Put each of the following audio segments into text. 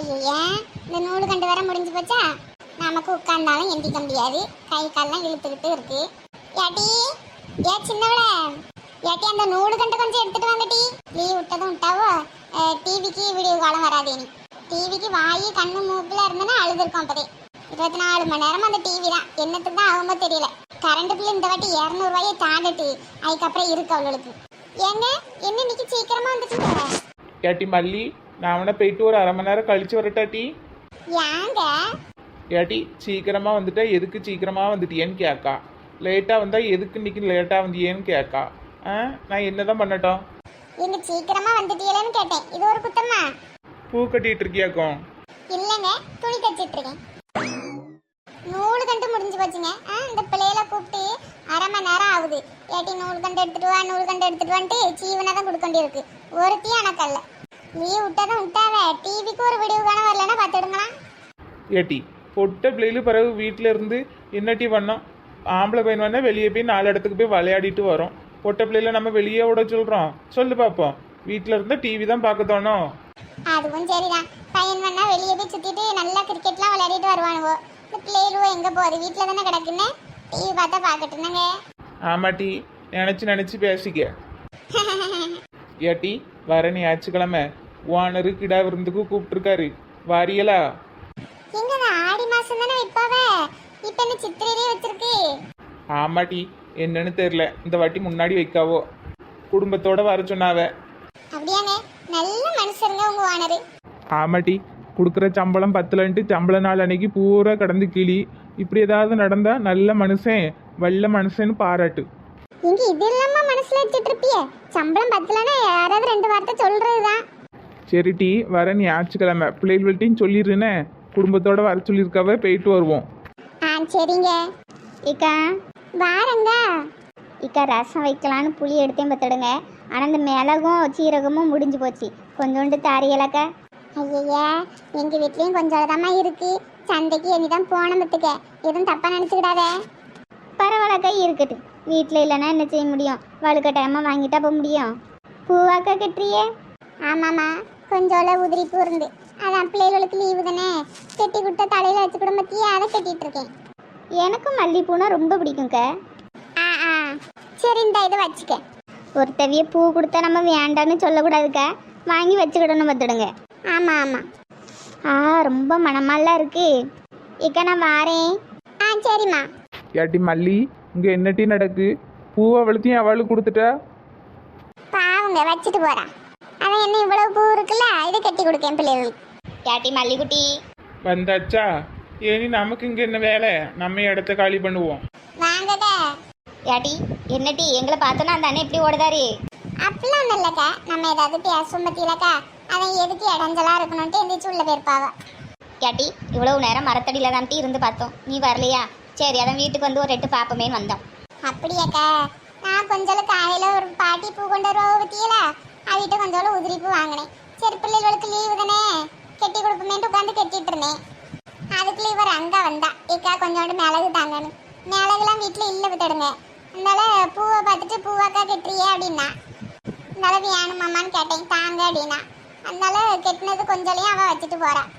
ஐயோ இந்த நூலு கண்டு வர முடிஞ்சு போச்சா? நமக்கு உட்கார்ந்தாலும் எந்திக்க முடியாது. கை கால்லாம் இழுத்துக்கிட்டு இருக்கு. ஏட்டி ஏ சின்னவள ஏட்டி அந்த நூலு கண்டு கொஞ்சம் எடுத்துட்டு வாங்கட்டி லீவ் விட்டதும் விட்டாவோ? டிவிக்கு வீடியோ காலம் வராது நீ டிவிக்கு வாயி கண்ணு மூக்குல இருந்தனா அழுதுருக்கோம் அப்பதே. இருபத்தி நாலு மணி நேரம் அந்த டிவி தான். என்னத்துக்கு தான் ஆகுமோ தெரியல. கரண்ட் பில் இந்த வாட்டி இரநூறுவாயை தாண்டிட்டு அதுக்கப்புறம் இருக்கு அவளுக்கு. ஏங்க என்ன இன்னைக்கு சீக்கிரமா வந்துட்டு ஏட்டி மல்லி நான் அவனை போயிட்டு ஒரு அரை மணி நேரம் கழிச்சு வரட்டாட்டி ஏங்க? ஏட்டி சீக்கிரமா வந்துட்டா எதுக்கு சீக்கிரமா வந்துட்டியேன்னு கேட்கா லேட்டா வந்தா எதுக்கு இன்னைக்கு லேட்டா வந்தியேன்னு கேட்கா ஆ நான் என்னதான் பண்ணட்டும்? எங்க சீக்கிரமா வந்துட்டீங்களேன்னு கேட்டேன். இது ஒரு குத்தமா? பூ கட்டிட்டு இருக்கியாக்கும் இல்லைங்க துணி தச்சிட்டு இருக்கேன். நூலு கண்டு முடிஞ்சு போச்சுங்க. ஆ இந்த பிள்ளையில கூப்பிட்டு அரை மணி நேரம் ஆகுது. ஏட்டி நூல் கண்டு எடுத்துட்டு வா நூல் கண்டு எடுத்துட்டு வந்துட்டு சீவனை தான் கொடுக்க வேண்டியிருக்கு. ஒருத்தையும் எனக்கல்ல லீவ் விட்டதும் விட்டாவ டிவிக்கு ஒரு விடிவு காண வரலன்னா பார்த்துடுங்களா? ஏட்டி பொட்ட பிள்ளைகளு பிறகு வீட்டில் இருந்து என்னட்டி பண்ணோம்? ஆம்பளை பையன் வந்தால் வெளியே போய் நாலு இடத்துக்கு போய் விளையாடிட்டு வரோம். பொட்ட பிள்ளைல நம்ம வெளியே விட சொல்கிறோம் சொல்லு பார்ப்போம் வீட்டில் இருந்தால் டிவி தான் பார்க்க தோணும். அதுவும் சரிதான். பையன் வேணா வெளியே போய் சுத்திட்டு நல்லா கிரிக்கெட்லாம் விளையாடிட்டு வருவானுவோ. இந்த பிள்ளைகளுவோ எங்க போகுது? வீட்டில் தானே கிடக்குன்னு டிவி பார்த்தா பார்க்கட்டுனாங்க ஆமாட்டி நினச்சி நினச்சி பேசிக்க. ஏட்டி வர நீ ஆச்சுக்கிழமை ஓனரு கிடா விருந்துக்கு கூப்பிட்டுருக்காரு. வாரியலா? எங்க ஆடி மாசம் தானே வைப்பாவ? இப்ப என்ன சித்திரையிலே வச்சிருக்கு? ஆமாட்டி என்னன்னு தெரில இந்த வாட்டி முன்னாடி வைக்காவோ? குடும்பத்தோட வர சொன்னாவ. அப்படியாங்க நல்ல மனுஷருங்க உங்க ஓனரு ஆமாட்டி கொடுக்குற சம்பளம் பத்தலன்ட்டு சம்பள நாள் அன்னைக்கு பூரா கடந்து கிளி இப்படி ஏதாவது நடந்தா நல்ல மனுஷன் வல்ல மனுஷன்னு பாராட்டு. இங்க இது இல்லாம மனசுல வச்சிட்டு இருப்பிய? சம்பளம் பத்தலன்னா யாராவது ரெண்டு வார்த்தை சொல்றதுதான். சரி வர நீ ஆச்சுக்கிழமை பிள்ளைகள்கிட்டையும் சொல்லிடுறேனே குடும்பத்தோட வர சொல்லியிருக்காவ போயிட்டு வருவோம். ஆ சரிங்க. இக்கா வாரங்க இக்கா ரசம் வைக்கலான்னு புளி எடுத்தேன் பார்த்துடுங்க. ஆனால் இந்த மிளகும் சீரகமும் முடிஞ்சு போச்சு. கொஞ்சோண்டு தாரியலக்கா. ஐயா எங்கள் வீட்லேயும் கொஞ்சம் தாம்மா இருக்கு. சந்தைக்கு இனிதான் போன பத்துக்க எதுவும் தப்பாக நினைச்சுக்கிடாத. பரவாயில்லக்கா இருக்கட்டும். வீட்டில் இல்லைன்னா என்ன செய்ய முடியும்? வலுக்கட்டாயமாக வாங்கிட்டா போக முடியும். பூவாக்கா கட்டுறியே? ஆமாம்மா. கொஞ்சோல உதிரி பூ இருந்து அதான் பிள்ளைகளுக்கு லீவு தானே? கட்டி கொடுத்த தலையில வச்சு கூட மத்திய அதை கட்டிட்டு இருக்கேன். எனக்கும் மல்லிகைப்பூனா ரொம்ப பிடிக்கும்க்கா. ஆ ஆ. சரி இந்த இதை வச்சுக்க. ஒருத்தவிய பூ கொடுத்தா நம்ம வேண்டான்னு சொல்லக்கூடாதுக்கா. வாங்கி வச்சுக்கிடணும் பார்த்துடுங்க. ஆமா ஆமா. ஆ ரொம்ப மனமாலாம் இருக்கு. இக்கா நான் வாரேன். ஆ சரிம்மா. ஏட்டி மல்லி இங்கே என்ன டீ நடக்கு? பூவை அவளுத்தையும் அவளுக்கு கொடுத்துட்டா? பாவங்க வச்சுட்டு போறா. அதான் என்ன இவ்வளவு பூ இருக்குல்ல? இதை கட்டி கொடுக்கேன் பிள்ளைகளுக்கு யாட்டி மல்லிகுட்டி? வந்தாச்சா? ஏனி நமக்கு இங்கே என்ன வேலை? நம்ம இடத்த காலி பண்ணுவோம். வாங்கத யாட்டி என்னட்டி எங்களை பார்த்தோன்னா அந்த அண்ணன் எப்படி ஓடுதாரு? அப்படிலாம் ஒன்றும் இல்லைக்கா. நம்ம ஏதாவது பேசும் பத்தியிலக்கா. அவன் எதுக்கு இடைஞ்சலா இருக்கணும்ட்டு எந்திரிச்சு உள்ள போயிருப்பாவ. யாட்டி இவ்வளவு நேரம் மரத்தடியில் தான் இருந்து பார்த்தோம். நீ வரலையா? சரி அதான் வீட்டுக்கு வந்து ஒரு எட்டு பாப்பமேன்னு வந்தோம். அப்படியாக்கா. நான் கொஞ்சம் காலையில ஒரு பாட்டி பூ கொண்டு வருவா பத்தியில? அவிட்ட கொஞ்சம் உதிரிப்பு வாங்கினேன். சரி பிள்ளைகளுக்கு லீவு தானே? கட்டி கொடுப்போமேன்ட்டு உட்காந்து கட்டிட்டு இருந்தேன். அதுக்குள்ள இவர் அங்கே வந்தா. ஏக்கா கொஞ்சோண்டு மிளகு தாங்கன்னு. மிளகுலாம் வீட்டில் இல்ல விட்டுடுங்க. அதனால பூவை பார்த்துட்டு பூவாக்கா கெட்டுறியே அப்படின்னா. அதனால வேணுமாமான்னு கேட்டேன். தாங்க அப்படின்னா. அதனால கெட்டினது கொஞ்சலையும் அவள் வச்சுட்டு போகிறான்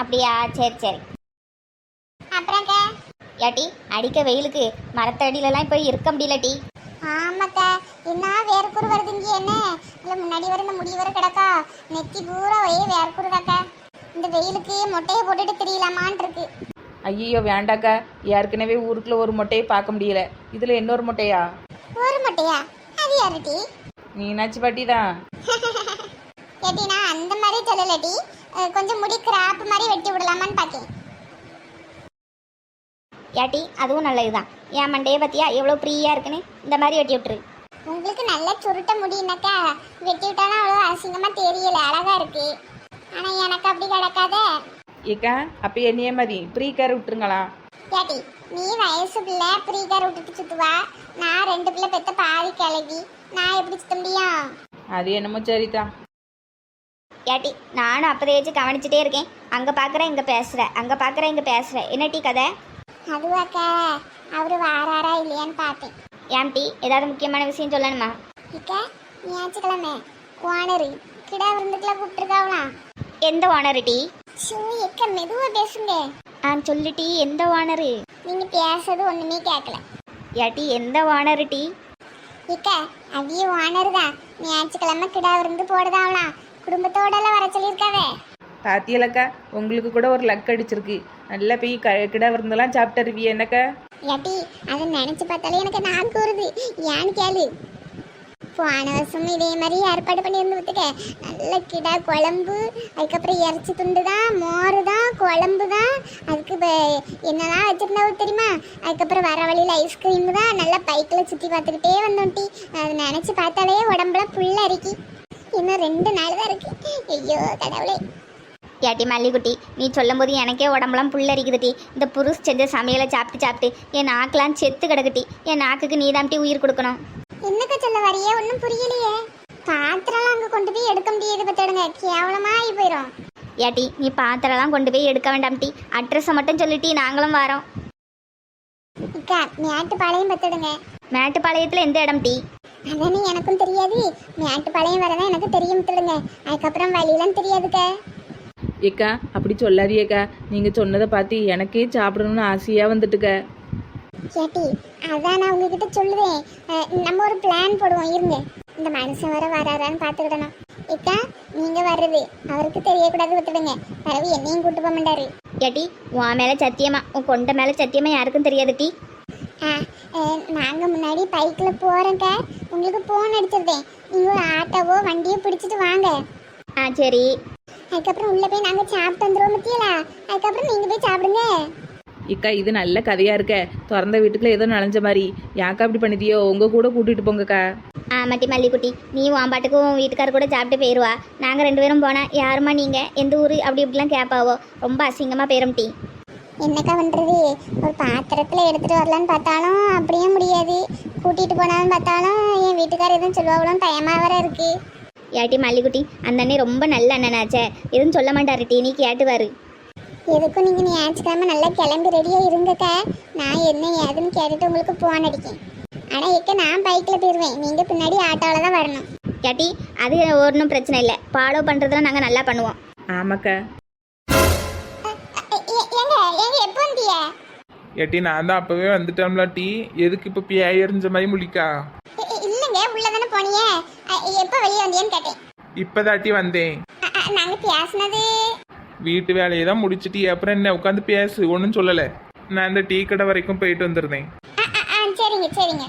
அப்படியா? சரி சரி. அப்புறம்க்கா? யாட்டி அடிக்க வெயிலுக்கு மரத்தடியிலலாம் இப்போ இருக்க முடியல டி ஆமாக்கா என்ன வேர்க்குரு வருதுங்க என்ன? இல்ல முன்னாடி வர இந்த முடி வர கிடக்கா? நெத்தி பூரா ஒரே வேர்க்குருதாக்கா இந்த வெயிலுக்கு மொட்டையை போட்டுட்டு திரியலாமான் இருக்கு ஐயோ வேண்டாக்கா. ஏற்கனவே ஊருக்குள்ள ஒரு மொட்டையை பார்க்க முடியல. இதில் இன்னொரு மொட்டையா? ஒரு மொட்டையா? அது யாருட்டி மீனாட்சி பாட்டி தான்? ஏட்டி நான் அந்த மாதிரி சொல்லலடி. அஹ் கொஞ்சம் முடி கிராப் மாதிரி வெட்டி விடலாமான்னு பார்த்தேன். யாட்டி அதுவும் நல்லதுதான். என் மண்டையை பத்தியா எவ்வளோ ஃப்ரீயாக இருக்குன்னு? இந்த மாதிரி வெட்டி விட்டுரு. உங்களுக்கு நல்ல சுருட்ட முடினாக்கா வெட்டி விட்டாலும் அவ்வளோ அசிங்கமா தெரியல. அழகா இருக்கு. ஆனா எனக்கு அப்படி கிடக்காதே. ஏக்கா அப்போ என்னையே மாதிரி ப்ரீ கேர் விட்டுருங்களா? ஏட்டி நீ வயசு பிள்ளை ப்ரீகார் விட்டுட்டு சுத்துவா? நான் ரெண்டு பிள்ளை பெத்த பாதி கிளவி நான் எப்படி சுத்த முடியும்? அது என்னமோ சரிதான் யாட்டி நானும் அப்போதை வச்சு கவனிச்சுட்டே இருக்கேன். அங்கே பார்க்குறேன் இங்கே பேசுகிறேன் அங்கே பார்க்குறேன் இங்கே பேசுகிறேன் என்ன டீ கதை? அதுவாக்கா அவரு வாராரா இல்லையான்னு பார்த்தேன். ஏன் டீ ஏதாவது முக்கியமான விஷயம் சொல்லணுமா? இக்கா ஞாயிற்றுக்கிழமை. ஓனரு கிடா விருந்துக்குலாம் கூப்பிட்டுருக்காவலாம் எந்த ஓனர் டீ? ஷோ எக்க மெதுவா பேசுங்க. ஆ சொல்லுட்டி எந்த ஓனரு நீங்க பேசுறது ஒண்ணுமே கேட்கல ஏட்டி எந்த ஓனரு டீ? இக்க அவிய ஓனர் தான். ஞாயிற்றுக்கிழமை கிடா விருந்து போடுதாவலாம் குடும்பத்தோட எல்லாம் வர சொல்லியிருக்காவே. பாத்தியலக்கா? உங்களுக்கு கூட ஒரு லக் அடிச்சிருக்கு. நல்லா போய் க கிட விருந்தெல்லாம் சாப்பிட்டுருவிய என்னக்கா? ஏட்டி அதை நினைச்சு பார்த்தாலே எனக்கு நான் வருது ஏன்னு கேளு. போன வருஷமும் இதே மாதிரி ஏற்பாடு பண்ணியிருந்து விட்டுக்க நல்ல கிடா குழம்பு அதுக்கப்புறம் இறைச்சி துண்டு தான் மோர் தான் குழம்பு தான். அதுக்கு இப்போ என்னெல்லாம் வச்சுருந்தாவோ தெரியுமா? அதுக்கப்புறம் வர வழியில் ஐஸ்கிரீம் தான். நல்லா பைக்கில் சுற்றி பார்த்துக்கிட்டே வந்தோம் அதை நினச்சி பார்த்தாலே உடம்புல ஃபுல்லாக அரிக்கி இன்னும் ரெண்டு நாள் தான் இருக்கு. ஐயோ கடவுளே. ஏட்டி மல்லிகுட்டி நீ சொல்லும்போது எனக்கே உடம்புலாம் புல்லரிக்குது டீ இந்த புருஷ் செஞ்ச சமையலை சாப்பிட்டு சாப்பிட்டு என் நாக்கெல்லாம் செத்து கிடக்குட்டி என் நாக்குக்கு நீ தான் டீ உயிர் கொடுக்கணும். என்னக்க சொல்ல வரியே? ஒன்றும் புரியலையே. பாத்திரம்லாம் அங்கே கொண்டு போய் எடுக்க முடியாது பார்த்துடுங்க கேவலமாகி போயிடும் ஏட்டி நீ பாத்திரம்லாம் கொண்டு போய் எடுக்க வேண்டாம் டீ அட்ரஸை மட்டும் சொல்லிட்டி நாங்களும் வரோம். அக்கா மேட்டுப்பாளையம் பார்த்துடுங்க மேட்டுப்பாளையத்தில் எந்த இடம் டீ அதானே எனக்கும் தெரியாது. மேட்டுப்பாளையம் வரதான் எனக்கு தெரியும் விட்டுடுங்க அதுக்கப்புறம் வழியெல்லாம் தெரியாதுக்க. ஏக்கா அப்படி சொல்லாதியேக்கா நீங்கள் சொன்னதை பார்த்து எனக்கே சாப்பிடணும்னு ஆசையாக வந்துட்டுக்க. கேட்டி அதான் நான் உங்ககிட்ட சொல்லுவேன் நம்ம ஒரு பிளான் போடுவோம் இருங்க. இந்த மனுஷன் வர வராரான்னு பார்த்துக்கிடணும். இக்கா நீங்க வர்றது. அவருக்கு தெரியக்கூடாது விட்டுடுங்க பிறகு என்னையும் கூட்டு போக மாட்டாரு. ஏட்டி உன் மேலே சத்தியமா உன் கொண்ட மேலே சத்தியமா யாருக்கும் தெரியாது டீ. ஆ அஹ், நாங்க முன்னாடி பைக்கில் போறோங்க உங்களுக்கு போன் அடிச்சிருந்தேன். நீங்க ஒரு ஆட்டோவோ வண்டியோ பிடிச்சிட்டு வாங்க. ஆ சரி. அதுக்கப்புறம் உள்ள போய் நாங்க சாப்பிட்டு வந்துருவோம் பத்தியலா? அதுக்கப்புறம் நீங்க போய் சாப்பிடுங்க. இக்கா இது நல்ல கதையாக இருக்க. திறந்த வீட்டுக்குள்ள ஏதோ நனைஞ்ச மாதிரி யாக்கா அப்படி பண்ணிதியோ உங்கள் கூட கூட்டிகிட்டு போங்கக்கா. ஆ மட்டி மல்லிக்குட்டி நீ உன் பாட்டுக்கு உன் வீட்டுக்கார கூட சாப்பிட்டு போயிடுவா நாங்கள் ரெண்டு பேரும் போனால் யாருமா நீங்கள் எந்த ஊர்? அப்படி இப்படிலாம் கேட்பாவோ ரொம்ப அசிங்கமாக போயிரும் டீ. என்னக்கா பண்றது? ஒரு பாத்திரத்துல எடுத்துட்டு வரலான்னு பார்த்தாலும் அப்படியே முடியாது. கூட்டிட்டு போனாலும் பார்த்தாலும் என் வீட்டுக்காரர் எதுவும் சொல்லுவாங்களும் பயமா வர இருக்கு. ஏட்டி மல்லிக்குட்டி அந்த அண்ணே ரொம்ப நல்ல அண்ணனாச்சே. எதுவும் சொல்ல மாட்டாரு டீ நீ கேட்டுவாரு. எதுக்கும் நீங்க ஞாயிற்றுக்கிழமை நல்லா கிளம்பி ரெடியா இருங்கக்கா. நான் என்ன ஏதுன்னு கேட்டுட்டு உங்களுக்கு போன் அடிக்கேன். ஆனா எக்க நான் பைக்ல போயிருவேன். நீங்க பின்னாடி ஆட்டோல தான் வரணும். ஏட்டி அது ஒன்றும் பிரச்சனை இல்லை. ஃபாலோ பண்ணுறதுலாம் நாங்கள் நல்லா பண்ணுவோம். ஆமாக்கா. ஏட்டி நான் தான் அப்பவே வந்துட்டோம்ல டீ. எதுக்கு இப்போ பியாய் எறிஞ்ச மாதிரி முழிக்கா? இல்லைங்க உள்ளதானே போனீங்க? அ, எப்போ வெளியே வந்தீங்கன்னு கேட்டேன். இப்போதாட்டி வந்தேன். நாங்க பேசுனது. வீட்டு வேலையை தான் முடிச்சிட்டு அப்புறம் என்ன உட்காந்து பேசு ஒன்றும் சொல்லலை. நான் இந்த டீ கடை வரைக்கும் போயிட்டு வந்திருந்தேன். சரிங்க சரிங்க.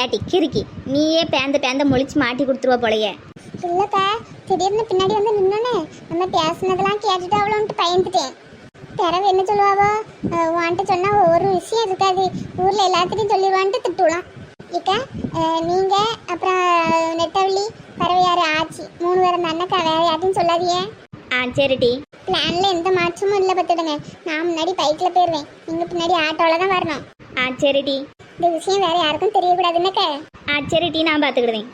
ஏட்டி கிறுக்கி நீயே பேந்த பேந்த மொழிச்சு மாட்டி கொடுத்துருவ போலையே. இல்லக்கா திடீர்னு பின்னாடி வந்து நின்னோன்னே நம்ம பேசுனதெல்லாம் கேட்டுட்டு அவ்வளோன்ட்டு பயந்துட்டேன். பிறகு என்ன சொல்லுவாவோ அஹ் உன்கிட்ட சொன்னா ஒரு விஷயம் இருக்காது. ஊர்ல எல்லாத்துட்டையும் சொல்லிடுவான்ட்டு திட்டுலாம் இக்கா அஹ் நீங்க அப்புறம் நெட்டவள்ளி பறவையாறு ஆச்சி மூணு பேர் அந்த அண்ணக்கா வேற யார்ட்டையும் சொல்லாதீங்க. ஆ சரி டீ. பிளான்ல எந்த மாற்றமும் இல்லை பார்த்துடுங்க. நான் முன்னாடி பைக்ல போயிடுவேன் நீங்க பின்னாடி ஆட்டோல தான் வரணும். ஆ சரி டீ. இந்த விஷயம் வேற யாருக்கும் தெரியக்கூடாதுன்னக்க. ஆ சரி டீ நான் பார்த்துக்கிடுவேன்.